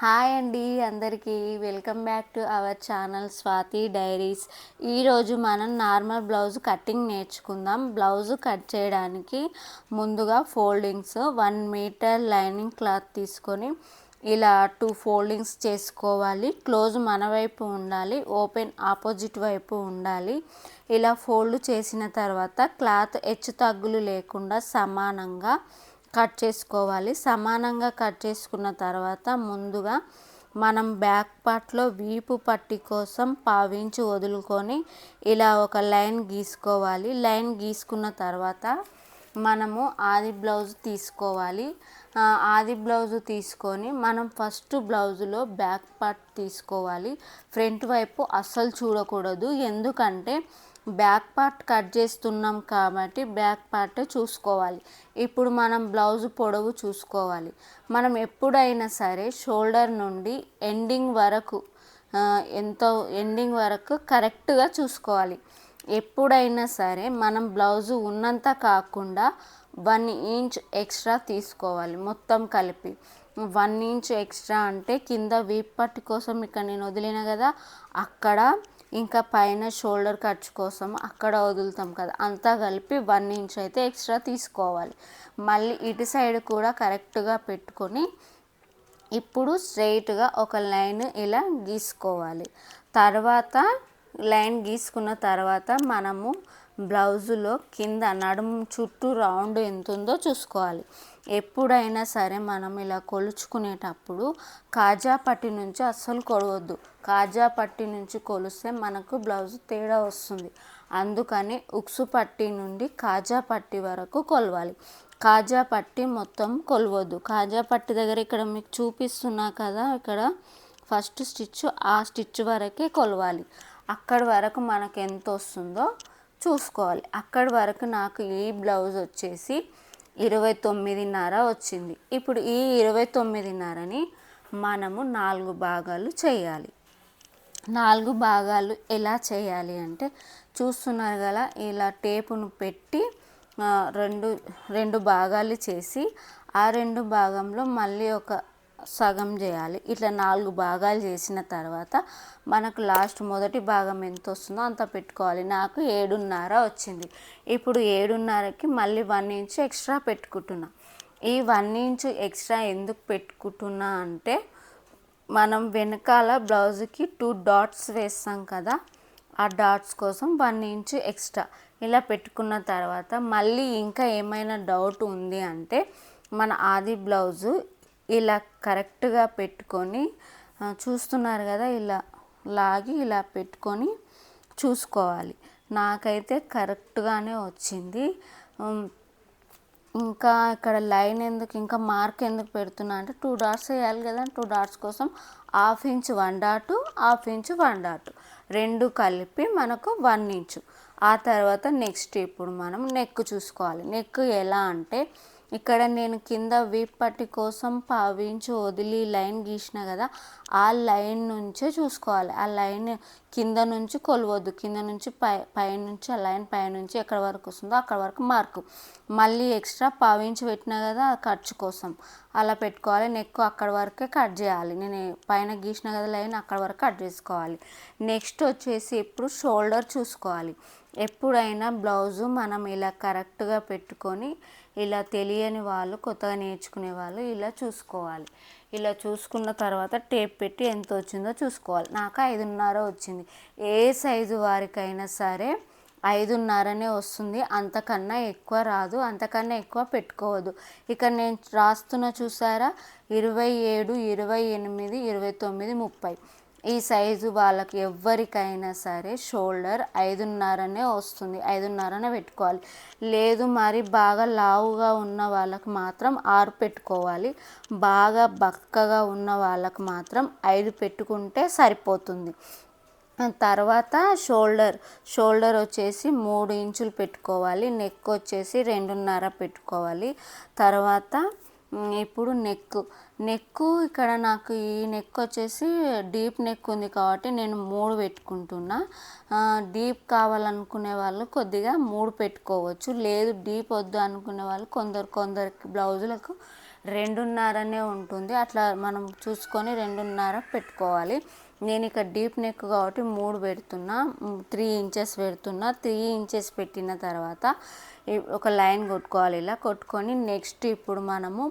Hi అండి అందరికీ. Welcome back to our channel Swathi diaries. ఈరోజు మనం నార్మల్ బ్లౌజ్ కటింగ్ నేర్చుకుందాం. బ్లౌజ్ కట్ చేయడానికి ముందుగా foldings one metre lining cloth తీసుకొని ఇలా టూ ఫోల్డింగ్స్ చేసుకోవాలి. క్లోజ్ మన వైపు ఉండాలి ఓపెన్ ఆపోజిట్ వైపు ఉండాలి. ఇలా ఫోల్డ్ చేసిన తర్వాత క్లాత్ హెచ్చు తగ్గులు లేకుండా సమానంగా కట్ చేసుకోవాలి. సమానంగా కట్ చేసుకున్న తర్వాత ముందుగా మనం బ్యాక్ పార్ట్లో వీపు పట్టి కోసం పావించి వదులుకొని ఇలా ఒక లైన్ గీసుకోవాలి. లైన్ గీసుకున్న తర్వాత మనము ఆది బ్లౌజ్ తీసుకోవాలి. ఆది బ్లౌజ్ తీసుకొని మనం ఫస్ట్ బ్లౌజులో బ్యాక్ పార్ట్ తీసుకోవాలి. ఫ్రంట్ వైపు అస్సలు చూడకూడదు. ఎందుకంటే బ్యాక్ పార్ట్ కట్ చేస్తున్నాం కాబట్టి బ్యాక్ పార్టే చూసుకోవాలి. ఇప్పుడు మనం బ్లౌజ్ పొడవు చూసుకోవాలి. మనం ఎప్పుడైనా సరే షోల్డర్ నుండి ఎండింగ్ వరకు ఎంతో ఎండింగ్ వరకు కరెక్ట్గా చూసుకోవాలి. ఎప్పుడైనా సరే మనం బ్లౌజ్ ఉన్నంత కాకుండా వన్ ఇంచ్ ఎక్స్ట్రా తీసుకోవాలి మొత్తం కలిపి. వన్ ఇంచ్ ఎక్స్ట్రా అంటే కింద వీప్ పట్టు కోసం ఇక్కడ నేను వదిలిన కదా? అక్కడ ఇంకా పైన షోల్డర్ ఖర్చు కోసం అక్కడ వదులుతాం కదా. అంతా కలిపి వన్ ఇంచ్ అయితే ఎక్స్ట్రా తీసుకోవాలి. మళ్ళీ ఇటు సైడ్ కూడా కరెక్ట్గా పెట్టుకొని ఇప్పుడు స్ట్రైట్గా ఒక లైన్ ఇలా గీసుకోవాలి. తర్వాత లైన్ గీసుకున్న తర్వాత మనము బ్లౌజులో కింద నడుము చుట్టూ రౌండ్ ఎంత ఉందో చూసుకోవాలి. ఎప్పుడైనా సరే మనం ఇలా కొలుచుకునేటప్పుడు కాజా పట్టి నుంచి అస్సలు కొలవద్దు కాజా పట్టి నుంచి కొలిస్తే మనకు బ్లౌజ్ తేడా వస్తుంది. అందుకని ఉక్సు పట్టి నుండి కాజా పట్టి వరకు కొలవాలి. కాజా పట్టి మొత్తం కొలవద్దు. కాజా పట్టి దగ్గర ఇక్కడ మీకు చూపిస్తున్నా కదా ఇక్కడ ఫస్ట్ స్టిచ్ ఆ స్టిచ్ వరకే కొలవాలి. అక్కడి వరకు మనకు ఎంత వస్తుందో చూసుకోవాలి. అక్కడి వరకు నాకు ఈ బ్లౌజ్ వచ్చేసి ఇరవై తొమ్మిదిన్నర వచ్చింది. ఇప్పుడు ఈ ఇరవై తొమ్మిదిన్నరని మనము నాలుగు భాగాలు చేయాలి. నాలుగు భాగాలు ఎలా చేయాలి అంటే చూస్తున్నారు కదా ఇలా టేపును పెట్టి రెండు రెండు భాగాలు చేసి ఆ రెండు భాగంలో మళ్ళీ ఒక సగం చేయాలి. ఇట్లా నాలుగు భాగాలు చేసిన తర్వాత మనకు లాస్ట్ మొదటి భాగం ఎంత వస్తుందో అంత పెట్టుకోవాలి. నాకు ఏడున్నర వచ్చింది. ఇప్పుడు ఏడున్నరకి మళ్ళీ వన్ ఇంచ్ ఎక్స్ట్రా పెట్టుకుంటున్నా. ఈ వన్ ఇంచ్ ఎక్స్ట్రా ఎందుకు పెట్టుకుంటున్నా అంటే మనం వెనకాల బ్లౌజ్కి టూ డాట్స్ వేస్తాం కదా ఆ డాట్స్ కోసం వన్ ఇంచ్ ఎక్స్ట్రా. ఇలా పెట్టుకున్న తర్వాత మళ్ళీ ఇంకా ఏమైనా డౌట్ ఉంది అంటే మన ఆది బ్లౌజు ఇలా కరెక్ట్గా పెట్టుకొని చూస్తున్నారు కదా ఇలా లాగి ఇలా పెట్టుకొని చూసుకోవాలి. నాకైతే కరెక్ట్గానే వచ్చింది. ఇంకా ఇక్కడ లైన్ ఎందుకు ఇంకా మార్క్ ఎందుకు పెడుతున్నా అంటే టూ డాట్స్ వేయాలి కదా టూ డాట్స్ కోసం half inch one dot half inch one dot. రెండు కలిపి మనకు వన్ ఇంచు. ఆ తర్వాత నెక్స్ట్ ఇప్పుడు మనం నెక్ చూసుకోవాలి. నెక్ ఎలా అంటే ఇక్కడ నేను కింద వీప్ పట్టి కోసం పావించి వదిలి లైన్ గీసిన కదా ఆ లైన్ నుంచే చూసుకోవాలి. ఆ లైన్ కింద నుంచి కొలవద్దు. కింద నుంచి పై పైనుంచి ఆ లైన్ పై నుంచి ఎక్కడ వరకు వస్తుందో అక్కడ వరకు మార్కు. మళ్ళీ ఎక్స్ట్రా పావించి పెట్టినా కదా ఆ ఖర్చు కోసం. అలా పెట్టుకోవాలి. నెక్ అక్కడ వరకే కట్ చేయాలి. నేను పైన గీసిన కదా లైన్ అక్కడ వరకు కట్ చేసుకోవాలి. నెక్స్ట్ వచ్చేసి ఇప్పుడు షోల్డర్ చూసుకోవాలి. ఎప్పుడైనా బ్లౌజు మనం ఇలా కరెక్ట్గా పెట్టుకొని ఇలా తెలియని వాళ్ళు కొత్తగా నేర్చుకునే వాళ్ళు ఇలా చూసుకోవాలి. ఇలా చూసుకున్న తర్వాత టేప్ పెట్టి ఎంత వచ్చిందో చూసుకోవాలి. నాకు ఐదున్నర వచ్చింది. ఏ సైజు వారికైనా సరే ఐదున్నరనే వస్తుంది. అంతకన్నా ఎక్కువ రాదు. అంతకన్నా ఎక్కువ పెట్టుకోవద్దు. ఇక్కడ నేను రాస్తున్న చూసారా? ఇరవై ఏడు ఇరవై ఎనిమిది ఇరవై తొమ్మిది ముప్పై. ఈ సైజు వాళ్ళకి ఎవ్వరికైనా సరే షోల్డర్ ఐదున్నరనే వస్తుంది. ఐదున్నరనే పెట్టుకోవాలి. లేదు మరి బాగా లావుగా ఉన్న వాళ్ళకి మాత్రం ఆరు పెట్టుకోవాలి. బాగా బక్కగా ఉన్న వాళ్ళకి మాత్రం ఐదు పెట్టుకుంటే సరిపోతుంది. తర్వాత షోల్డర్. షోల్డర్ వచ్చేసి మూడు ఇంచులు పెట్టుకోవాలి. నెక్ వచ్చేసి రెండున్నర పెట్టుకోవాలి. తర్వాత ఇప్పుడు నెక్. నెక్ ఇక్కడ నాకు ఈ నెక్ వచ్చేసి డీప్ నెక్ ఉంది కాబట్టి నేను మూడు పెట్టుకుంటున్నా. డీప్ కావాలనుకునే వాళ్ళు కొద్దిగా మూడు పెట్టుకోవచ్చు. లేదు డీప్ వద్దు అనుకునే వాళ్ళు కొందరు కొందరికి బ్లౌజులకు రెండున్నరనే ఉంటుంది. అట్లా మనం చూసుకొని రెండున్నర పెట్టుకోవాలి. నేను ఇక్కడ డీప్ నెక్ కాబట్టి మూడు పెడుతున్నా. త్రీ ఇంచెస్ పెడుతున్నా. త్రీ ఇంచెస్ పెట్టిన తర్వాత ఒక లైన్ కొట్టుకోవాలి. ఇలా కొట్టుకొని నెక్స్ట్ ఇప్పుడు మనము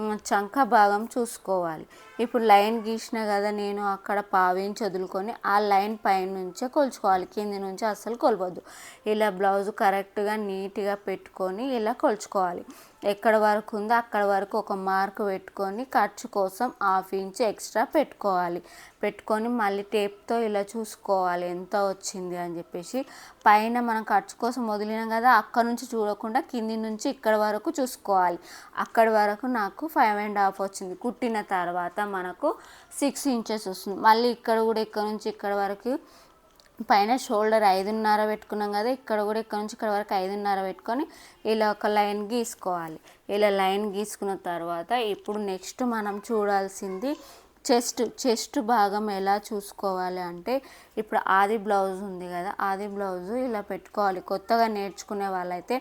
చంక భాగం చూసుకోవాలి. ఇప్పుడు లైన్ గీసిన కదా నేను అక్కడ పావించి వదులుకొని ఆ లైన్ పైన నుంచే కొలుచుకోవాలి. కింది నుంచి అస్సలు కొలవద్దు. ఇలా బ్లౌజ్ కరెక్ట్గా నీట్గా పెట్టుకొని ఇలా కొలుచుకోవాలి. ఎక్కడ వరకు ఉందో అక్కడ వరకు ఒక మార్క్ పెట్టుకొని ఖర్చు కోసం హాఫ్ ఇంచ్ ఎక్స్ట్రా పెట్టుకోవాలి. పెట్టుకొని మళ్ళీ టేప్తో ఇలా చూసుకోవాలి ఎంత వచ్చింది అని చెప్పేసి. పైన మనం ఖర్చు కోసం వదిలినాం కదా అక్కడ నుంచి చూడకుండా కింది నుంచి ఇక్కడ వరకు చూసుకోవాలి. అక్కడ వరకు నాకు ఫైవ్ అండ్ హాఫ్ వచ్చింది. కుట్టిన తర్వాత మనకు సిక్స్ ఇంచెస్ వస్తుంది. మళ్ళీ ఇక్కడ కూడా ఇక్కడ నుంచి ఇక్కడ వరకు పైన షోల్డర్ ఐదున్నర పెట్టుకున్నాం కదా ఇక్కడ కూడా ఇక్కడ నుంచి ఇక్కడ వరకు ఐదున్నర పెట్టుకొని ఇలా ఒక లైన్ గీసుకోవాలి. ఇలా లైన్ గీసుకున్న తర్వాత ఇప్పుడు నెక్స్ట్ మనం చూడాల్సింది చెస్ట్ చెస్ట్ భాగం ఎలా చూసుకోవాలి అంటే ఇప్పుడు ఆది బ్లౌజ్ ఉంది కదా ఆది బ్లౌజు ఇలా పెట్టుకోవాలి. కొత్తగా నేర్చుకునే వాళ్ళైతే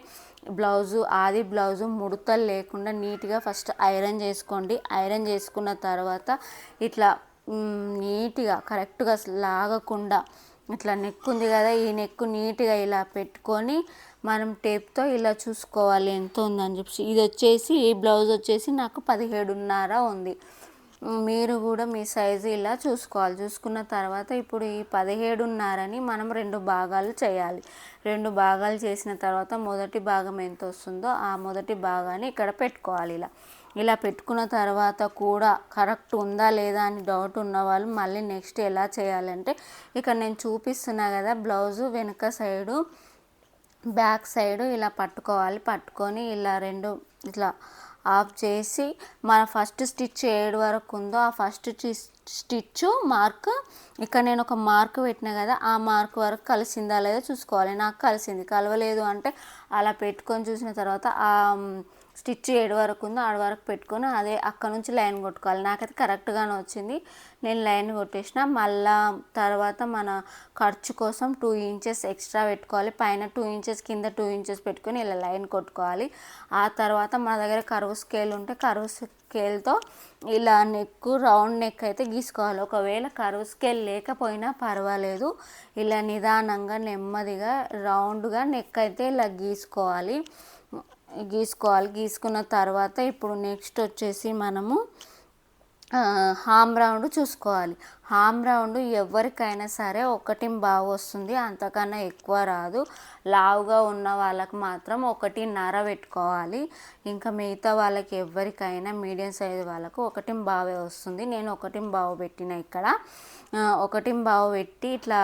బ్లౌజు ఆది బ్లౌజు ముడతలు లేకుండా నీట్గా ఫస్ట్ ఐరన్ చేసుకోండి. ఐరన్ చేసుకున్న తర్వాత ఇట్లా నీట్గా కరెక్ట్గా లాగకుండా ఇట్లా నెక్ ఉంది కదా ఈ నెక్ నీట్గా ఇలా పెట్టుకొని మనం టేప్తో ఇలా చూసుకోవాలి ఎంత ఉందని చెప్పి ఇది వచ్చేసి ఈ బ్లౌజ్ వచ్చేసి నాకు పదిహేడున్నర ఉంది. మీరు కూడా మీ సైజు ఇలా చూసుకోవాలి. చూసుకున్న తర్వాత ఇప్పుడు ఈ పదిహేడున్నరని మనం రెండు భాగాలు చేయాలి. రెండు భాగాలు చేసిన తర్వాత మొదటి భాగం ఎంత వస్తుందో ఆ మొదటి భాగాన్ని ఇక్కడ పెట్టుకోవాలి ఇలా. ఇలా పెట్టుకున్న తర్వాత కూడా కరెక్ట్ ఉందా లేదా అని డౌట్ ఉన్న వాళ్ళు మళ్ళీ నెక్స్ట్ ఎలా చేయాలంటే ఇక్కడ నేను చూపిస్తున్నా కదా బ్లౌజు వెనుక సైడు బ్యాక్ సైడు ఇలా పట్టుకోవాలి. పట్టుకొని ఇలా రెండు ఇట్లా ఆఫ్ చేసి మన ఫస్ట్ స్టిచ్ ఏడు వరకు ఉందో ఆ ఫస్ట్ స్టిచ్ మార్క్ ఇక్కడ నేను ఒక మార్క్ పెట్టిన కదా ఆ మార్క్ వరకు కలిసిందా లేదో చూసుకోవాలి. నాకు కలిసింది. కలవలేదు అంటే అలా పెట్టుకొని చూసిన తర్వాత ఆ స్టిచ్ ఏడు వరకు ఉందో ఆడ వరకు పెట్టుకొని అదే అక్కడ నుంచి లైన్ కొట్టుకోవాలి. నాకైతే కరెక్ట్గానే వచ్చింది. నేను లైన్ కొట్టేసిన మళ్ళా తర్వాత మన ఖర్చు కోసం టూ ఇంచెస్ ఎక్స్ట్రా పెట్టుకోవాలి. పైన టూ ఇంచెస్ కింద టూ ఇంచెస్ పెట్టుకొని ఇలా లైన్ కొట్టుకోవాలి. ఆ తర్వాత మన దగ్గర కరువు స్కేల్ ఉంటే కరువు స్కేల్తో ఇలా నెక్ రౌండ్ నెక్ అయితే గీసుకోవాలి. ఒకవేళ కరువు స్కేల్ లేకపోయినా పర్వాలేదు. ఇలా నిదానంగా నెమ్మదిగా రౌండ్గా నెక్ అయితే ఇలా గీసుకోవాలి. గీసుకోవాలి. గీసుకున్న తర్వాత ఇప్పుడు నెక్స్ట్ వచ్చేసి మనము హామ్ రౌండ్ చూసుకోవాలి. హామ్ రౌండ్ ఎవరికైనా సరే ఒకటి బాగా వస్తుంది. అంతకన్నా ఎక్కువ రాదు. లావుగా ఉన్న వాళ్ళకి మాత్రం ఒకటి నర పెట్టుకోవాలి. ఇంకా మిగతా వాళ్ళకి ఎవరికైనా మీడియం సైజు వాళ్ళకు ఒకటి బావే వస్తుంది. నేను ఒకటి బావు పెట్టిన ఇక్కడ. ఒకటి బావు పెట్టి ఇట్లా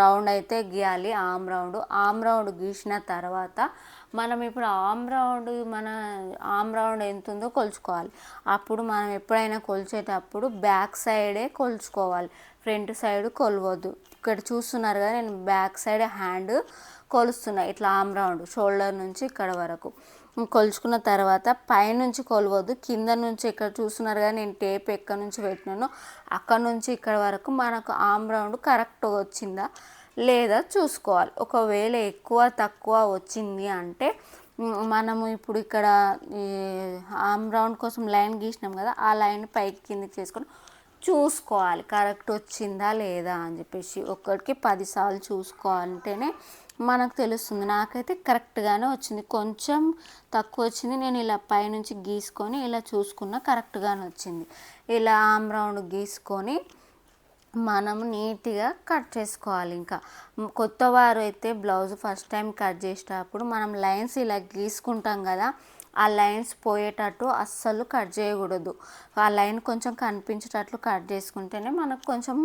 రౌండ్ అయితే గీయాలి. Arm round. ఆమ్ రౌండ్ గీసిన తర్వాత మనం ఇప్పుడు ఆమ్ రౌండ్ మన ఆమ్ రౌండ్ ఎంత ఉందో కొలుచుకోవాలి. అప్పుడు మనం ఎప్పుడైనా కొలిచేటప్పుడు బ్యాక్ సైడే కొలుచుకోవాలి. ఫ్రంట్ సైడ్ కొలవద్దు. ఇక్కడ చూస్తున్నారు కదా నేను బ్యాక్ సైడ్ హ్యాండ్ కొలుస్తున్నా. ఇట్లా ఆమ్ రౌండ్ షోల్డర్ నుంచి ఇక్కడ వరకు. కొలుచుకున్న తర్వాత పైనుంచి కొలవద్దు. కింద నుంచి ఇక్కడ చూస్తున్నారు కదా నేను టేప్ ఎక్కడి నుంచి పెట్టినానో అక్కడ నుంచి ఇక్కడ వరకు మనకు ఆమ్ రౌండ్ కరెక్ట్ వచ్చిందా? లేదా చూసుకోవాలి. ఒకవేళ ఎక్కువ తక్కువ వచ్చింది అంటే మనము ఇప్పుడు ఇక్కడ ఆమ్ రౌండ్ కోసం లైన్ గీసినాం కదా ఆ లైన్ పైకి కిందకి చేసుకొని చూసుకోవాలి. కరెక్ట్ వచ్చిందా లేదా అని చెప్పేసి ఒక్కడికి పదిసార్లు చూసుకోవాలంటేనే మనకు తెలుస్తుంది. నాకైతే కరెక్ట్గానే వచ్చింది. కొంచెం తక్కువ వచ్చింది. నేను ఇలా పైనుంచి గీసుకొని ఇలా చూసుకున్న కరెక్ట్గానే వచ్చింది. ఇలా ఆమ్ రౌండ్ గీసుకొని మనం నీట్గా కట్ చేసుకోవాలి ఇంకా. కొత్త వారు అయితే బ్లౌజ్ ఫస్ట్ టైం కట్ చేసేటప్పుడు మనం లైన్స్ ఇలా గీసుకుంటాం కదా ఆ లైన్స్ పోయేటట్టు అస్సలు కట్ చేయకూడదు. ఆ లైన్ కొంచెం కనిపించేటట్లు కట్ చేసుకుంటేనే మనకు కొంచెం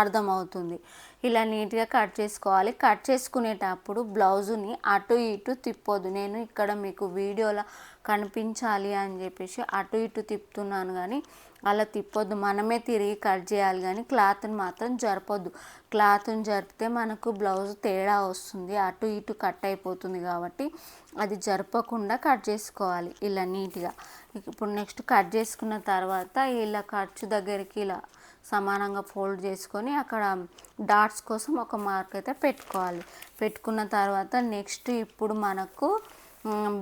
అర్థమవుతుంది. ఇలా నీట్గా కట్ చేసుకోవాలి. కట్ చేసుకునేటప్పుడు బ్లౌజుని అటు ఇటు తిప్పొద్దు. నేను ఇక్కడ మీకు వీడియోలో కనిపించాలి అని చెప్పేసి అటు ఇటు తిప్పుతున్నాను కానీ అలా తిప్పొద్దు. మనమే తిరిగి కట్ చేయాలి కానీ క్లాత్ని మాత్రం జరపొద్దు. క్లాత్ని జరిపితే మనకు బ్లౌజ్ తేడా వస్తుంది. అటు ఇటు కట్ అయిపోతుంది కాబట్టి అది జరపకుండా కట్ చేసుకోవాలి ఇలా నీట్గా. ఇప్పుడు నెక్స్ట్ కట్ చేసుకున్న తర్వాత ఇలా ఖర్చు దగ్గరికి ఇలా సమానంగా ఫోల్డ్ చేసుకొని అక్కడ డాట్స్ కోసం ఒక మార్క్ అయితే పెట్టుకోవాలి. పెట్టుకున్న తర్వాత నెక్స్ట్ ఇప్పుడు మనకు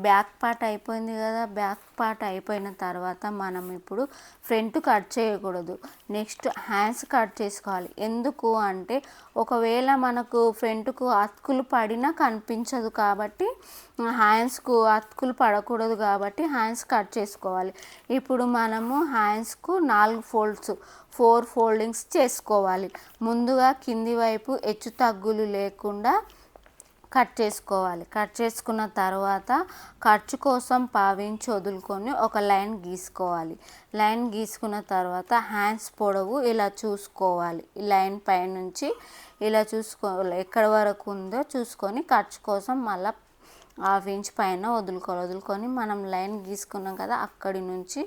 బ్యాక్ పార్ట్ అయిపోయింది కదా బ్యాక్ పార్ట్ అయిపోయిన తర్వాత మనం ఇప్పుడు ఫ్రంట్ కట్ చేయకూడదు. నెక్స్ట్ హ్యాండ్స్ కట్ చేసుకోవాలి. ఎందుకు అంటే ఒకవేళ మనకు ఫ్రంట్కు అతుకులు పడినా కనిపించదు కాబట్టి హ్యాండ్స్కు అతుకులు పడకూడదు కాబట్టి హ్యాండ్స్ కట్ చేసుకోవాలి. ఇప్పుడు మనము హ్యాండ్స్కు నాలుగు ఫోల్డ్స్ ఫోర్ ఫోల్డింగ్స్ చేసుకోవాలి. ముందుగా కింది వైపు హెచ్చు తగ్గులు లేకుండా కట్ చేసుకోవాలి. కట్ చేసుకున్న తర్వాత ఖర్చు కోసం పావించి వదులుకొని ఒక లైన్ గీసుకోవాలి. లైన్ గీసుకున్న తర్వాత హ్యాండ్స్ పొడవు ఇలా చూసుకోవాలి. లైన్ పైనుంచి ఇలా చూసుకోవాలి. ఎక్కడ వరకు ఉందో చూసుకొని ఖర్చు కోసం మళ్ళీ హాఫ్ ఇంచ్ పైన వదులుకోవాలి. వదులుకొని మనం లైన్ గీసుకున్నాం కదా అక్కడి నుంచి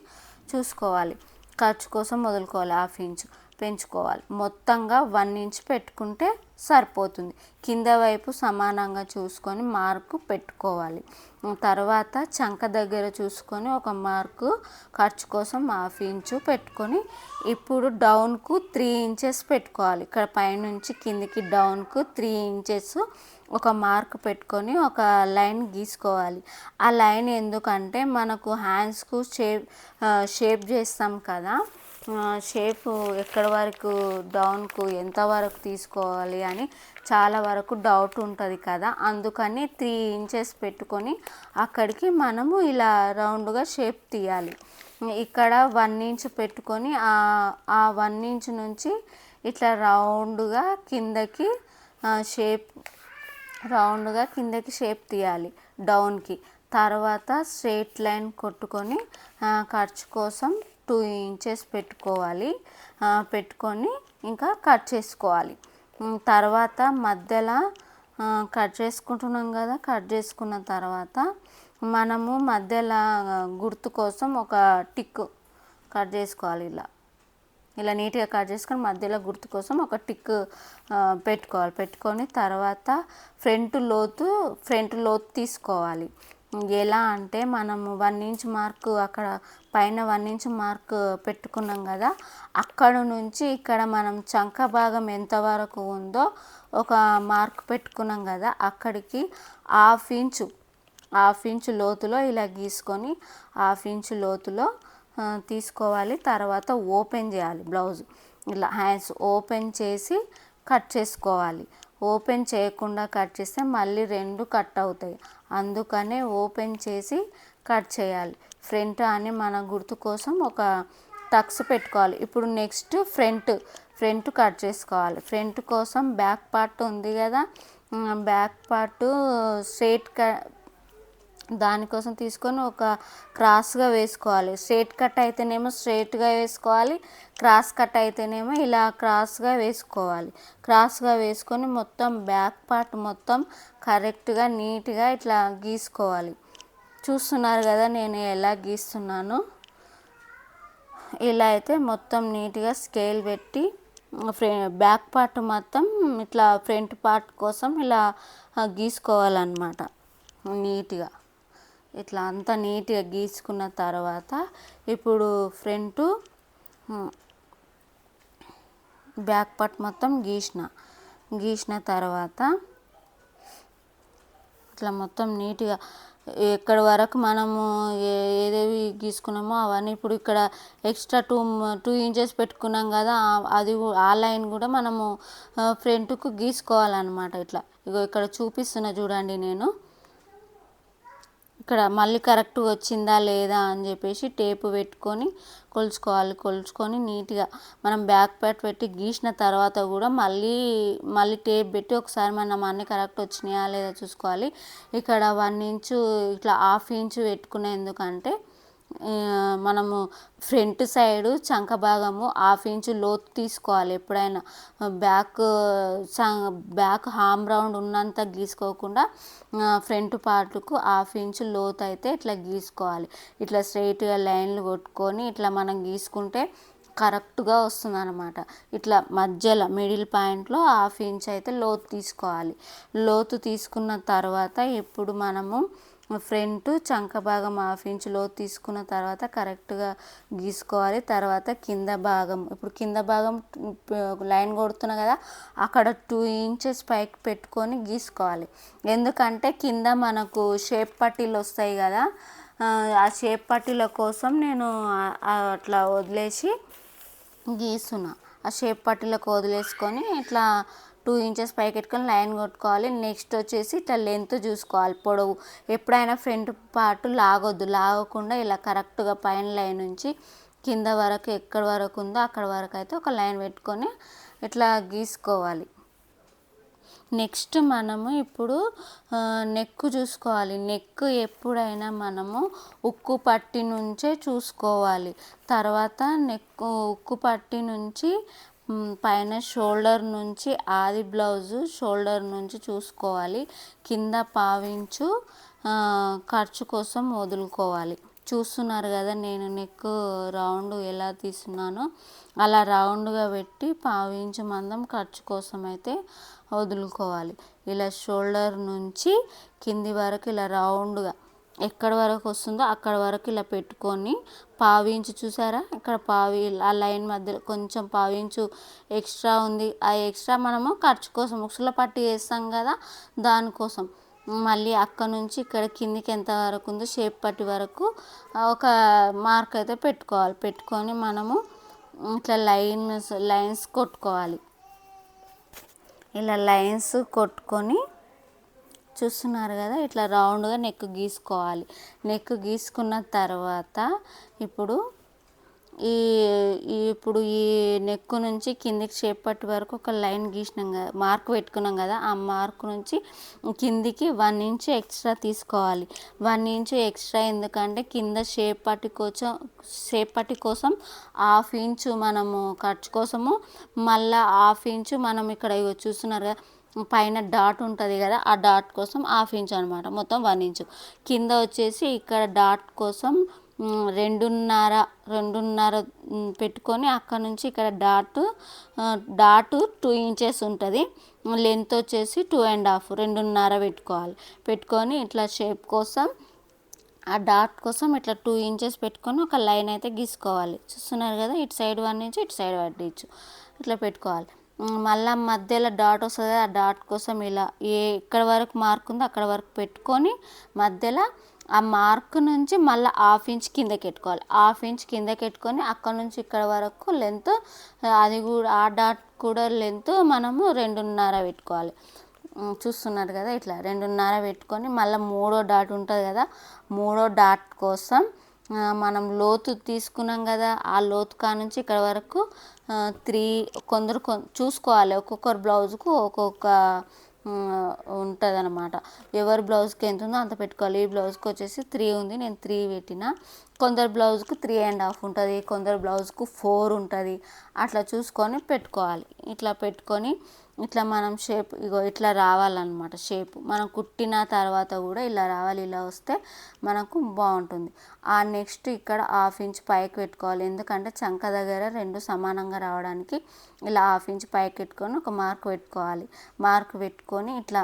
చూసుకోవాలి. ఖర్చు కోసం వదులుకోవాలి. హాఫ్ ఇంచ్ పెంచుకోవాలి. మొత్తంగా వన్ ఇంచ్ పెట్టుకుంటే సరిపోతుంది. కింద వైపు సమానంగా చూసుకొని మార్కు పెట్టుకోవాలి. తర్వాత చంక దగ్గర చూసుకొని ఒక మార్కు ఖర్చు కోసం హాఫ్ ఇంచు పెట్టుకొని ఇప్పుడు డౌన్కు త్రీ ఇంచెస్ పెట్టుకోవాలి. ఇక్కడ పైనుంచి కిందికి డౌన్కు త్రీ ఇంచెస్ ఒక మార్క్ పెట్టుకొని ఒక లైన్ గీసుకోవాలి. ఆ లైన్ ఎందుకంటే మనకు హ్యాండ్స్కు షేప్ షేప్ చేస్తాం కదా. షేప్ ఎక్కడ వరకు డౌన్కు ఎంత వరకు తీసుకోవాలి అని చాలా వరకు డౌట్ ఉంటుంది కదా. అందుకని త్రీ ఇంచెస్ పెట్టుకొని అక్కడికి మనము ఇలా రౌండ్గా షేప్ తీయాలి. ఇక్కడ వన్ ఇంచ్ పెట్టుకొని ఆ వన్ ఇంచ్ నుంచి ఇట్లా రౌండ్గా కిందకి షేప్ రౌండ్గా కిందకి షేప్ తీయాలి డౌన్కి తర్వాత స్ట్రేట్ లైన్ కొట్టుకొని ఖర్చు కోసం టూ ఇంచెస్ పెట్టుకోవాలి. పెట్టుకొని ఇంకా కట్ చేసుకోవాలి. తర్వాత మధ్యలో కట్ చేసుకుంటున్నాం కదా కట్ చేసుకున్న తర్వాత మనము మధ్యలో గుర్తు కోసం ఒక టిక్ కట్ చేసుకోవాలి ఇలా. ఇలా నీట్గా కట్ చేసుకొని మధ్యలో గుర్తు కోసం ఒక టిక్ పెట్టుకోవాలి. పెట్టుకొని తర్వాత ఫ్రంట్ లోతు ఫ్రంట్ లోతు తీసుకోవాలి. ఎలా అంటే మనము వన్ ఇంచ్ మార్క్ అక్కడ పైన వన్ ఇంచ్ మార్క్ పెట్టుకున్నాం కదా అక్కడ నుంచి ఇక్కడ మనం చంక భాగం ఎంతవరకు ఉందో ఒక మార్క్ పెట్టుకున్నాం కదా అక్కడికి హాఫ్ ఇంచు హాఫ్ ఇంచ్ లోతులో ఇలా గీసుకొని హాఫ్ ఇంచ్ లోతులో తీసుకోవాలి. తర్వాత ఓపెన్ చేయాలి బ్లౌజ్ ఇలా హ్యాండ్స్ ఓపెన్ చేసి కట్ చేసుకోవాలి. ఓపెన్ చేయకుండా కట్ చేస్తే మళ్ళీ రెండు కట్ అవుతాయి. అందుకనే ఓపెన్ చేసి కట్ చేయాలి. ఫ్రంట్ అని మన గుర్తు కోసం ఒక టక్స్ పెట్టుకోవాలి. ఇప్పుడు నెక్స్ట్ ఫ్రంట్ ఫ్రంట్ కట్ చేసుకోవాలి. ఫ్రంట్ కోసం బ్యాక్ పార్ట్ ఉంది కదా బ్యాక్ పార్ట్ స్ట్రేట్ క దానికోసం తీసుకొని ఒక క్రాస్గా వేసుకోవాలి. స్ట్రేట్ కట్ అయితేనేమో స్ట్రేట్గా వేసుకోవాలి. క్రాస్ కట్ అయితేనేమో ఇలా క్రాస్గా వేసుకోవాలి. క్రాస్గా వేసుకొని మొత్తం బ్యాక్ పార్ట్ మొత్తం కరెక్ట్గా నీట్గా ఇట్లా గీసుకోవాలి. చూస్తున్నారు కదా నేను ఎలా గీస్తున్నాను? ఇలా అయితే మొత్తం నీట్గా స్కేల్ పెట్టి బ్యాక్ పార్ట్ మొత్తం ఇట్లా ఫ్రంట్ పార్ట్ కోసం ఇలా గీసుకోవాలన్నమాట. నీట్గా ఇట్లా అంతా నీట్గా గీసుకున్న తర్వాత ఇప్పుడు ఫ్రంట్ బ్యాక్ పార్ట్ మొత్తం గీసిన. గీసిన తర్వాత ఇట్లా మొత్తం నీట్గా ఎక్కడి వరకు మనము ఏదేవి గీసుకున్నామో అవన్నీ ఇప్పుడు ఇక్కడ ఎక్స్ట్రా టూ టూ ఇంచెస్ పెట్టుకున్నాం కదా అది ఆ లైన్ కూడా మనము ఫ్రంట్కు గీసుకోవాలన్నమాట ఇట్లా. ఇగో ఇక్కడ చూపిస్తున్నా చూడండి నేను. ఇక్కడ మళ్ళీ కరెక్ట్గా వచ్చిందా లేదా అని చెప్పేసి టేపు పెట్టుకొని కొలుచుకోవాలి. కొలుచుకొని నీట్గా మనం బ్యాక్ ప్యాట్ పెట్టి గీసిన తర్వాత కూడా మళ్ళీ మళ్ళీ టేప్ పెట్టి ఒకసారి మనం అన్ని కరెక్ట్ వచ్చినాయా లేదా చూసుకోవాలి. ఇక్కడ వన్ ఇంచు ఇట్లా హాఫ్ ఇంచు పెట్టుకునే ఎందుకంటే మనము ఫ్రంట్ సైడు చంక భాగము హాఫ్ ఇంచు లోతు తీసుకోవాలి. ఎప్పుడైనా బ్యాక్ బ్యాక్ హామ్ రౌండ్ ఉన్నంత గీసుకోకుండా ఫ్రంట్ పార్ట్కు హాఫ్ ఇంచు లోతు అయితే ఇట్లా గీసుకోవాలి. ఇట్లా స్ట్రైట్గా లైన్లు కొట్టుకొని ఇట్లా మనం గీసుకుంటే కరెక్ట్గా వస్తుంది అనమాట ఇట్లా మధ్యలో మిడిల్ పాయింట్లో హాఫ్ ఇంచ్ అయితే లోతు తీసుకోవాలి. లోతు తీసుకున్న తర్వాత ఇప్పుడు మనము ఫ్రంట్ చంక భాగం హాఫ్ ఇంచ్ లోతు తీసుకున్న తర్వాత కరెక్ట్గా గీసుకోవాలి. తర్వాత కింద భాగం. ఇప్పుడు కింద భాగం లైన్ కొడుతున్నా కదా అక్కడ టూ ఇంచెస్ పైకి పెట్టుకొని గీసుకోవాలి. ఎందుకంటే కింద మనకు షేప్ పట్టీలు వస్తాయి కదా ఆ షేప్ పట్టీల కోసం నేను అట్లా వదిలేసి గీస్తున్నా. ఆ షేప్ పట్టీలకు వదిలేసుకొని ఇట్లా టూ ఇంచెస్ పైకి పెట్టుకొని లైన్ కొట్టుకోవాలి. నెక్స్ట్ వచ్చేసి ఇట్లా లెంత్ చూసుకోవాలి. పొడవు. ఎప్పుడైనా ఫ్రంట్ పార్ట్ లాగొద్దు. లాగకుండా ఇలా కరెక్ట్గా పైన లైన్ నుంచి కింద వరకు ఎక్కడి వరకు ఉందో అక్కడ వరకు అయితే ఒక లైన్ పెట్టుకొని ఇట్లా గీసుకోవాలి. నెక్స్ట్ మనము ఇప్పుడు నెక్ చూసుకోవాలి. నెక్ ఎప్పుడైనా మనము ఉక్కు పట్టి నుంచే చూసుకోవాలి. తర్వాత నెక్ ఉక్కు పట్టి నుంచి పైన షోల్డర్ నుంచి ఆది బ్లౌజు షోల్డర్ నుంచి చూసుకోవాలి. కింద పావించు ఖర్చు కోసం వదులుకోవాలి. చూస్తున్నారు కదా నేను నెక్ రౌండ్ ఎలా తీస్తున్నానో. అలా రౌండ్గా పెట్టి పావించు మందం ఖర్చు కోసం అయితే వదులుకోవాలి. ఇలా షోల్డర్ నుంచి కింది వరకు ఇలా రౌండ్గా ఎక్కడ వరకు వస్తుందో అక్కడ వరకు ఇలా పెట్టుకొని పావించు చూసారా? ఇక్కడ పావి ఆ లైన్ మధ్యలో కొంచెం పావించు ఎక్స్ట్రా ఉంది. ఆ ఎక్స్ట్రా మనము ఖర్చు కోసం ముక్సుల పట్టి వేస్తాం కదా దానికోసం. మళ్ళీ అక్కడ నుంచి ఇక్కడ కిందికి ఎంత వరకు ఉందో షేప్ పట్టి వరకు ఒక మార్క్ అయితే పెట్టుకోవాలి. పెట్టుకొని మనము ఇట్లా లైన్స్ లైన్స్ కొట్టుకోవాలి. ఇలా లైన్స్ కొట్టుకొని చూస్తున్నారు కదా ఇట్లా రౌండ్గా నెక్ గీసుకోవాలి. నెక్ గీసుకున్న తర్వాత ఇప్పుడు ఈ ఇప్పుడు ఈ నెక్ నుంచి కిందికి షేప్ పట్టి వరకు ఒక లైన్ గీసినాం కదా మార్క్ పెట్టుకున్నాం కదా ఆ మార్క్ నుంచి కిందికి వన్ ఇంచ్ ఎక్స్ట్రా తీసుకోవాలి. వన్ ఇంచ్ ఎక్స్ట్రా ఎందుకంటే కింద షేప్ పట్టి కోసం షేప్ పట్టి కోసం హాఫ్ ఇంచు మనము ఖర్చు కోసము మళ్ళీ హాఫ్ ఇంచు మనం ఇక్కడ చూస్తున్నారు కదా పైన డాట్ ఉంటుంది కదా ఆ డాట్ కోసం హాఫ్ ఇంచ్ అనమాట మొత్తం వన్ ఇంచు. కింద వచ్చేసి ఇక్కడ డాట్ కోసం రెండున్నర రెండున్నర పెట్టుకొని అక్కడ నుంచి ఇక్కడ డాట్ డాట్ టూ ఇంచెస్ ఉంటుంది. లెంత్ వచ్చేసి టూ అండ్ హాఫ్ రెండున్నర పెట్టుకోవాలి. పెట్టుకొని ఇట్లా షేప్ కోసం ఆ డాట్ కోసం ఇట్లా టూ ఇంచెస్ పెట్టుకొని ఒక లైన్ అయితే గీసుకోవాలి. చూస్తున్నారు కదా ఇటు సైడ్ వన్ ఇంచు ఇటు సైడ్ వన్ ఇట్లా పెట్టుకోవాలి. మళ్ళీ మధ్యలో డాట్ వస్తుంది ఆ డాట్ కోసం ఇలా ఏ ఎక్కడ వరకు మార్క్ ఉందో అక్కడ వరకు పెట్టుకొని మధ్యలో ఆ మార్క్ నుంచి మళ్ళీ హాఫ్ ఇంచ్ కిందకి పెట్టుకోవాలి హాఫ్ ఇంచ్ కిందకి పెట్టుకొని అక్కడ నుంచి ఇక్కడ వరకు లెంత్ అది కూడా ఆ డాట్ కూడా లెంత్ మనము రెండున్నర పెట్టుకోవాలి. చూస్తున్నారు కదా ఇట్లా రెండున్నర పెట్టుకొని మళ్ళీ మూడో డాట్ ఉంటుంది కదా మూడో డాట్ కోసం మనం లోతు తీసుకున్నాం కదా ఆ లోతు కా నుంచి ఇక్కడ వరకు త్రీ కొందరు చూసుకోవాలి. ఒక్కొక్కరు బ్లౌజ్కు ఒక్కొక్క ఉంటుంది అనమాట ఎవరి బ్లౌజ్కి ఎంత ఉందో అంత పెట్టుకోవాలి. ఈ బ్లౌజ్కి వచ్చేసి త్రీ ఉంది నేను త్రీ పెట్టిన. కొందరు బ్లౌజ్కు త్రీ అండ్ హాఫ్ ఉంటుంది కొందరు బ్లౌజ్కు ఫోర్ ఉంటుంది. అట్లా చూసుకొని పెట్టుకోవాలి. ఇట్లా పెట్టుకొని ఇట్లా మనం షేప్ ఇగో ఇట్లా రావాలన్నమాట షేప్. మనం కుట్టిన తర్వాత కూడా ఇలా రావాలి ఇలా వస్తే మనకు బాగుంటుంది. ఆ నెక్స్ట్ ఇక్కడ హాఫ్ ఇంచ్ పైకి పెట్టుకోవాలి. ఎందుకంటే చంక దగ్గర రెండు సమానంగా రావడానికి ఇలా హాఫ్ ఇంచ్ పైకి పెట్టుకొని ఒక మార్క్ పెట్టుకోవాలి. మార్క్ పెట్టుకొని ఇట్లా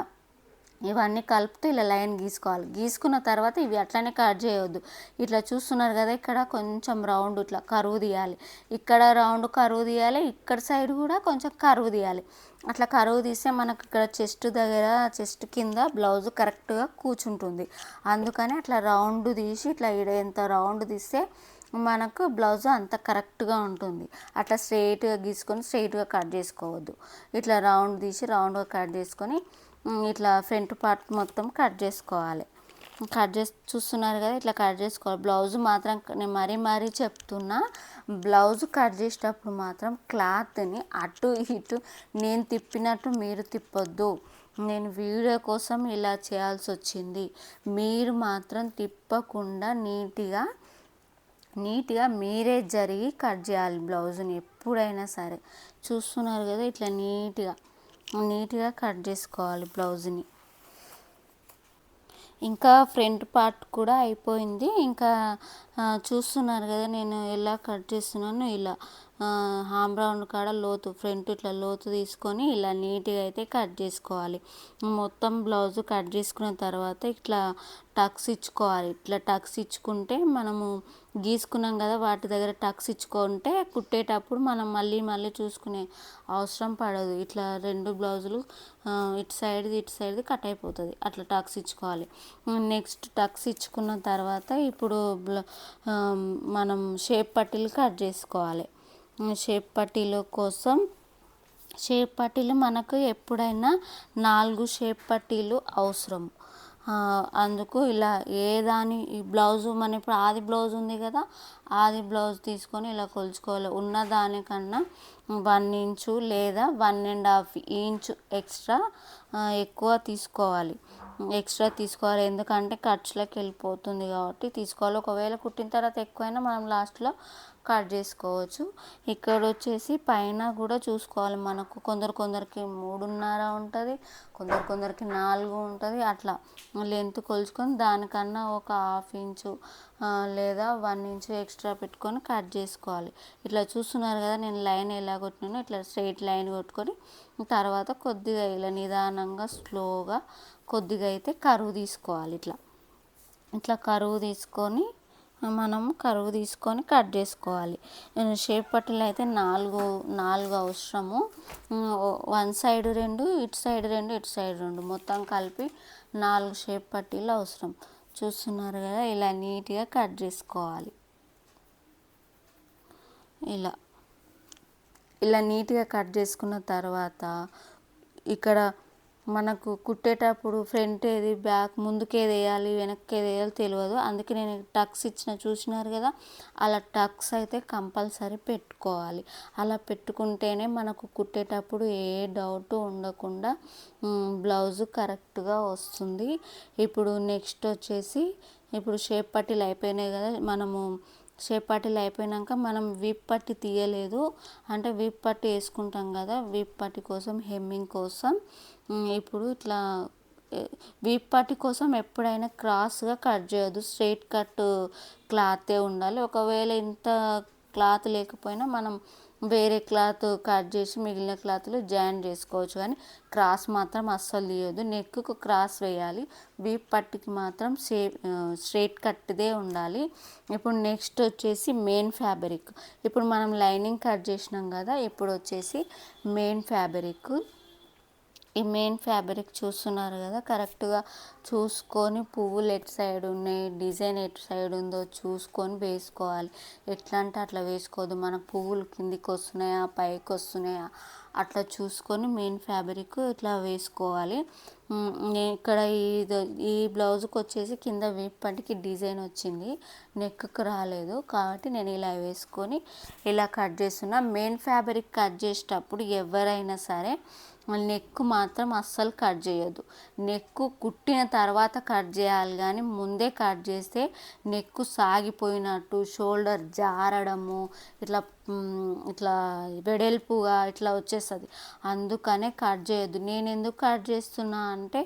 ఇవన్నీ కలుపుతూ ఇలా లైన్ గీసుకోవాలి. గీసుకున్న తర్వాత ఇవి అట్లనే కట్ చేయవద్దు ఇట్లా చూస్తున్నారు కదా ఇక్కడ కొంచెం రౌండ్ ఇట్లా కరువు తీయాలి. ఇక్కడ రౌండ్ కరువు తీయాలి ఇక్కడ సైడ్ కూడా కొంచెం కరువు తీయాలి. అట్లా కరువు తీస్తే మనకు ఇక్కడ చెస్ట్ దగ్గర చెస్ట్ కింద బ్లౌజ్ కరెక్ట్గా కూర్చుంటుంది. అందుకని అట్లా రౌండ్ తీసి ఇట్లా ఇక్కడ ఎంత రౌండ్ తీస్తే మనకు బ్లౌజ్ అంత కరెక్ట్గా ఉంటుంది. అట్లా స్ట్రైట్గా గీసుకొని స్ట్రైట్గా కట్ చేసుకోవద్దు. ఇట్లా రౌండ్ తీసి రౌండ్గా కట్ చేసుకొని ఇట్లా ఫ్రంట్ పార్ట్ మొత్తం కట్ చేసుకోవాలి. కట్ చేసి చూస్తున్నారు కదా ఇట్లా కట్ చేసుకోవాలి. బ్లౌజ్ మాత్రం నేను మరీ మరీ చెప్తున్నా బ్లౌజ్ కట్ చేసేటప్పుడు మాత్రం క్లాత్ని అటు ఇటు నేను తిప్పినట్టు మీరు తిప్పొద్దు. నేను వీడియో కోసం ఇలా చేయాల్సి వచ్చింది. మీరు మాత్రం తిప్పకుండా నీట్గా నీట్గా మీరే జరిగి కట్ చేయాలి బ్లౌజ్ని ఎప్పుడైనా సరే. చూస్తున్నారు కదా ఇట్లా నీట్గా. నీట్గా కట్ చేసుకోవాలి బ్లౌజ్ని. ఇంకా ఫ్రంట్ పార్ట్ కూడా అయిపోయింది. ఇంకా చూస్తున్నారు కదా నేను ఎలా కట్ చేస్తున్నాను ఇలా. హామ్ రౌండ్ కాడ లోతు ఫ్రంట్ ఇట్లా లోతు తీసుకొని ఇలా నీట్గా అయితే కట్ చేసుకోవాలి. మొత్తం బ్లౌజ్ కట్ చేసుకున్న తర్వాత ఇట్లా టక్స్ ఇచ్చుకోవాలి. ఇట్లా టక్స్ ఇచ్చుకుంటే మనము గీసుకున్నాం కదా వాటి దగ్గర టక్స్ ఇచ్చుకుంటే కుట్టేటప్పుడు మనం మళ్ళీ మళ్ళీ చూసుకునే అవసరం పడదు. ఇట్లా రెండు బ్లౌజులు ఇటు సైడ్ది ఇటు సైడ్ది కట్ అయిపోతుంది. అట్లా టక్స్ ఇచ్చుకోవాలి. నెక్స్ట్ టక్స్ ఇచ్చుకున్న తర్వాత ఇప్పుడు మనం షేప్ పట్టీలు కట్ చేసుకోవాలి. షేప్ పట్టీల కోసం. షేప్ పట్టీలు మనకు ఎప్పుడైనా నాలుగు షేప్ పట్టీలు అవసరం అందుకు ఇలా ఏ దాని ఈ బ్లౌజు మన ఇప్పుడు ఆది బ్లౌజ్ ఉంది కదా ఆది బ్లౌజ్ తీసుకొని ఇలా కొలుచుకోవాలి. ఉన్న దానికన్నా వన్ ఇంచు లేదా one and half inch extra ఎక్కువ తీసుకోవాలి. ఎక్స్ట్రా తీసుకోవాలి. ఎందుకంటే ఖర్చులకు వెళ్ళిపోతుంది కాబట్టి తీసుకోవాలి. ఒకవేళ కుట్టిన తర్వాత ఎక్కువైనా మనం లాస్ట్లో కట్ చేసుకోవచ్చు. ఇక్కడ వచ్చేసి పైన కూడా చూసుకోవాలి మనకు. కొందరు కొందరికి మూడున్నర ఉంటుంది కొందరు కొందరికి నాలుగు ఉంటుంది. అట్లా లెంత్ కొలుచుకొని దానికన్నా ఒక హాఫ్ ఇంచు లేదా వన్ ఇంచు ఎక్స్ట్రా పెట్టుకొని కట్ చేసుకోవాలి. ఇట్లా చూస్తున్నారు కదా నేను లైన్ ఎలా కొట్టినానో ఇట్లా స్ట్రైట్ లైన్ కొట్టుకొని తర్వాత కొద్దిగా ఇలా నిదానంగా స్లోగా కొద్దిగా అయితే కరువు తీసుకోవాలి. ఇట్లా ఇట్లా కరువు తీసుకొని మనం కరువు తీసుకొని కట్ చేసుకోవాలి. షేప్ పట్టీలు అయితే నాలుగు నాలుగు అవసరము. వన్ సైడ్ రెండు ఇటు సైడ్ రెండు ఇటు సైడ్ రెండు. మొత్తం కలిపి నాలుగు షేప్ పట్టీలు అవసరం. చూస్తున్నారు కదా ఇలా నీట్గా కట్ చేసుకోవాలి. ఇలా. ఇలా నీట్గా కట్ చేసుకున్న తర్వాత ఇక్కడ మనకు కుట్టేటప్పుడు ఫ్రంట్ ఏది బ్యాక్ ముందుకు ఏది వేయాలి వెనక్కి ఏది వేయాలి తెలియదు. అందుకే నేను టక్స్ ఇచ్చిన చూసినారు కదా? అలా టక్స్ అయితే కంపల్సరీ పెట్టుకోవాలి. అలా పెట్టుకుంటేనే మనకు కుట్టేటప్పుడు ఏ డౌట్ ఉండకుండా బ్లౌజు కరెక్ట్గా వస్తుంది. ఇప్పుడు నెక్స్ట్ వచ్చేసి ఇప్పుడు షేప్ పట్టీలు అయిపోయినాయి కదా? మనము షేప్ పట్టీలు అయిపోయినాక మనం వీప్ పట్టి తీయలేదు. అంటే వీప్ పట్టి వేసుకుంటాం కదా వీప్ పట్టి కోసం హెమ్మింగ్ కోసం. ఇప్పుడు ఇట్లా వీప్ పట్టి కోసం ఎప్పుడైనా క్రాస్గా కట్ చేయొద్దు. స్ట్రైట్ కట్ క్లాతే ఉండాలి. ఒకవేళ ఇంత క్లాత్ లేకపోయినా మనం వేరే క్లాత్ కట్ చేసి మిగిలిన క్లాత్లు జాయిన్ చేసుకోవచ్చు. కానీ క్రాస్ మాత్రం అస్సలు తీయొద్దు. నెక్కు క్రాస్ వేయాలి. వీప్ పట్టికి మాత్రం సే స్ట్రేట్ కట్దే ఉండాలి. ఇప్పుడు నెక్స్ట్ వచ్చేసి మెయిన్ ఫ్యాబ్రిక్. ఇప్పుడు మనం లైనింగ్ కట్ చేసినాం కదా ఇప్పుడు వచ్చేసి మెయిన్ ఫ్యాబ్రిక్. ఈ మెయిన్ ఫ్యాబ్రిక్ చూస్తున్నారు కదా కరెక్ట్గా చూసుకొని పువ్వులు ఎటు సైడ్ ఉన్నాయి డిజైన్ ఎటు సైడ్ ఉందో చూసుకొని వేసుకోవాలి. ఎట్లా అంటే అట్లా వేసుకోవద్దు మనకు పువ్వులు కిందికి వస్తున్నాయా పైకి వస్తున్నాయా అట్లా చూసుకొని మెయిన్ ఫ్యాబ్రిక్ ఇట్లా వేసుకోవాలి. ఇక్కడ ఈ ఈ బ్లౌజ్కి వచ్చేసి కింద వీప్ పంటికి డిజైన్ వచ్చింది. నెక్కు రాలేదు. కాబట్టి నేను ఇలా వేసుకొని ఇలా కట్ చేస్తున్నా. మెయిన్ ఫ్యాబ్రిక్ కట్ చేసేటప్పుడు ఎవరైనా సరే నెక్ మాత్రం అస్సలు కట్ చేయొద్దు. నెక్ కుట్టిన తర్వాత కట్ చేయాలి కానీ ముందే కట్ చేస్తే నెక్ సాగిపోయినట్టు షోల్డర్ జారడము ఇట్లా ఇట్లా వెడల్పుగా ఇట్లా వచ్చేస్తుంది. అందుకనే కట్ చేయొద్దు. నేను ఎందుకు కట్ చేస్తున్నా అంటే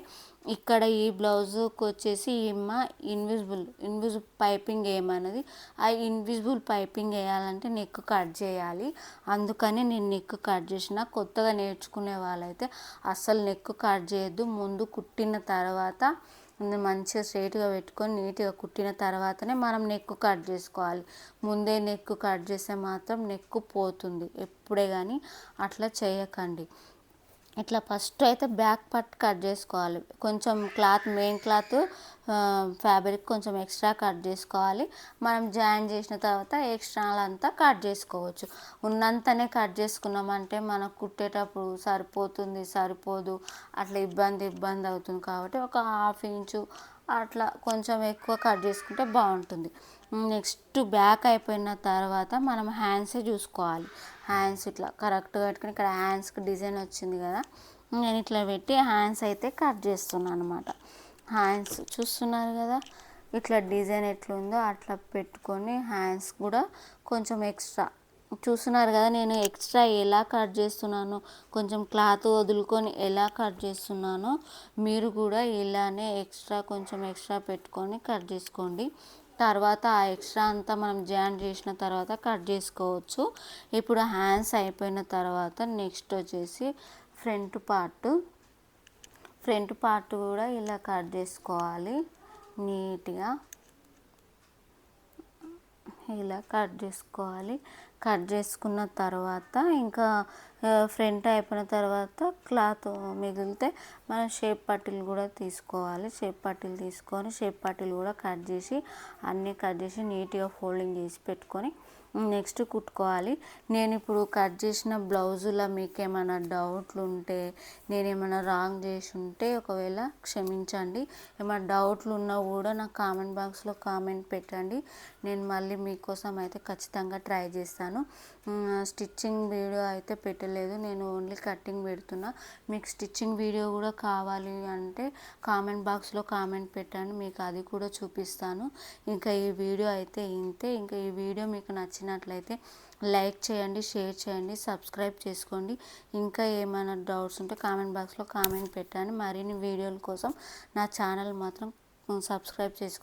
ఇక్కడ ఈ బ్లౌజుకు వచ్చేసి ఈమ ఇన్విజిబుల్ ఇన్విజిబుల్ పైపింగ్ వేయమన్నది ఆ ఇన్విజిబుల్ పైపింగ్ వేయాలంటే నెక్ కట్ చేయాలి. అందుకని నేను నెక్ కట్ చేసిన. కొత్తగా నేర్చుకునే వాళ్ళైతే అస్సలు నెక్ కట్ చేయొద్దు. ముందు కుట్టిన తర్వాత మంచిగా స్ట్రైట్గా పెట్టుకొని నీట్గా కుట్టిన తర్వాతనే మనం నెక్ కట్ చేసుకోవాలి. ముందే నెక్ కట్ చేస్తే మాత్రం నెక్ పోతుంది. ఎప్పుడే కానీ అట్లా చేయకండి. ఇట్లా ఫస్ట్ అయితే బ్యాక్ పార్ట్ కట్ చేసుకోవాలి. కొంచెం క్లాత్ మెయిన్ క్లాత్ ఫ్యాబ్రిక్ కొంచెం ఎక్స్ట్రా కట్ చేసుకోవాలి. మనం జాయిన్ చేసిన తర్వాత ఎక్స్ట్రా అంతా కట్ చేసుకోవచ్చు. ఉన్నంతనే కట్ చేసుకున్నామంటే మనకు కుట్టేటప్పుడు సరిపోతుంది సరిపోదు. అట్లా ఇబ్బంది ఇబ్బంది అవుతుంది కాబట్టి ఒక హాఫ్ ఇంచు అట్లా కొంచెం ఎక్కువ కట్ చేసుకుంటే బాగుంటుంది. నెక్స్ట్ బ్యాక్ అయిపోయిన తర్వాత మనం హ్యాండ్సే చూసుకోవాలి. హ్యాండ్స్ ఇట్లా కరెక్ట్గా పెట్టుకుని ఇక్కడ హ్యాండ్స్కి డిజైన్ వచ్చింది కదా నేను ఇట్లా పెట్టి హ్యాండ్స్ అయితే కట్ చేస్తున్నాను అనమాట హ్యాండ్స్ చూస్తున్నారు కదా ఇట్లా డిజైన్ ఎట్లుందో అట్లా పెట్టుకొని హ్యాండ్స్ కూడా కొంచెం ఎక్స్ట్రా. చూస్తున్నారు కదా నేను ఎక్స్ట్రా ఎలా కట్ చేస్తున్నాను కొంచెం క్లాత్ వదులుకొని ఎలా కట్ చేస్తున్నానో మీరు కూడా ఇలానే ఎక్స్ట్రా కొంచెం ఎక్స్ట్రా పెట్టుకొని కట్ చేసుకోండి. తర్వాత ఆ ఎక్స్ట్రా అంతా మనం జాయిన్ చేసిన తర్వాత కట్ చేసుకోవచ్చు. ఇప్పుడు హ్యాండ్స్ అయిపోయిన తర్వాత నెక్స్ట్ వచ్చేసి ఫ్రంట్ పార్ట్. ఫ్రంట్ పార్ట్ కూడా ఇలా కట్ చేసుకోవాలి. నీట్గా ఇలా కట్ చేసుకోవాలి. కట్ చేసుకున్న తర్వాత ఇంకా ఫ్రంట్ అయిపోయిన తర్వాత క్లాత్ మిగిలితే మనం షేప్ పట్టీలు కూడా తీసుకోవాలి. షేప్ పట్టీలు తీసుకొని షేప్ పట్టీలు కూడా కట్ చేసి అన్నీ కట్ చేసి నీట్గా ఫోల్డింగ్ చేసి పెట్టుకొని నెక్స్ట్ కుట్టుకోవాలి. నేను ఇప్పుడు కట్ చేసిన బ్లౌజులో మీకు ఏమైనా డౌట్లు ఉంటే నేను ఏమైనా రాంగ్ చేసి ఉంటే ఒకవేళ క్షమించండి. ఏమైనా డౌట్లు ఉన్నా కూడా నా కామెంట్ బాక్స్లో కామెంట్ పెట్టండి. నేను మళ్ళీ మీకోసం అయితే ఖచ్చితంగా ట్రై చేస్తాను. స్టిచ్చింగ్ వీడియో అయితే పెట్టలేదు నేను ఓన్లీ కటింగ్ పెడుతున్నా. మీకు స్టిచ్చింగ్ వీడియో కూడా కావాలి అంటే కామెంట్ బాక్స్లో కామెంట్ పెట్టండి మీకు అది కూడా చూపిస్తాను. ఇంకా ఈ వీడియో అయితే ఇంతే. ఇంకా ఈ వీడియో మీకు నచ్చినట్లయితే లైక్ చేయండి షేర్ చేయండి సబ్స్క్రైబ్ చేసుకోండి. ఇంకా ఏమైనా డౌట్స్ ఉంటే కామెంట్ బాక్స్లో కామెంట్ పెట్టండి. మరిన్ని వీడియోల కోసం నా ఛానల్ మాత్రం సబ్స్క్రైబ్ చేసుకోండి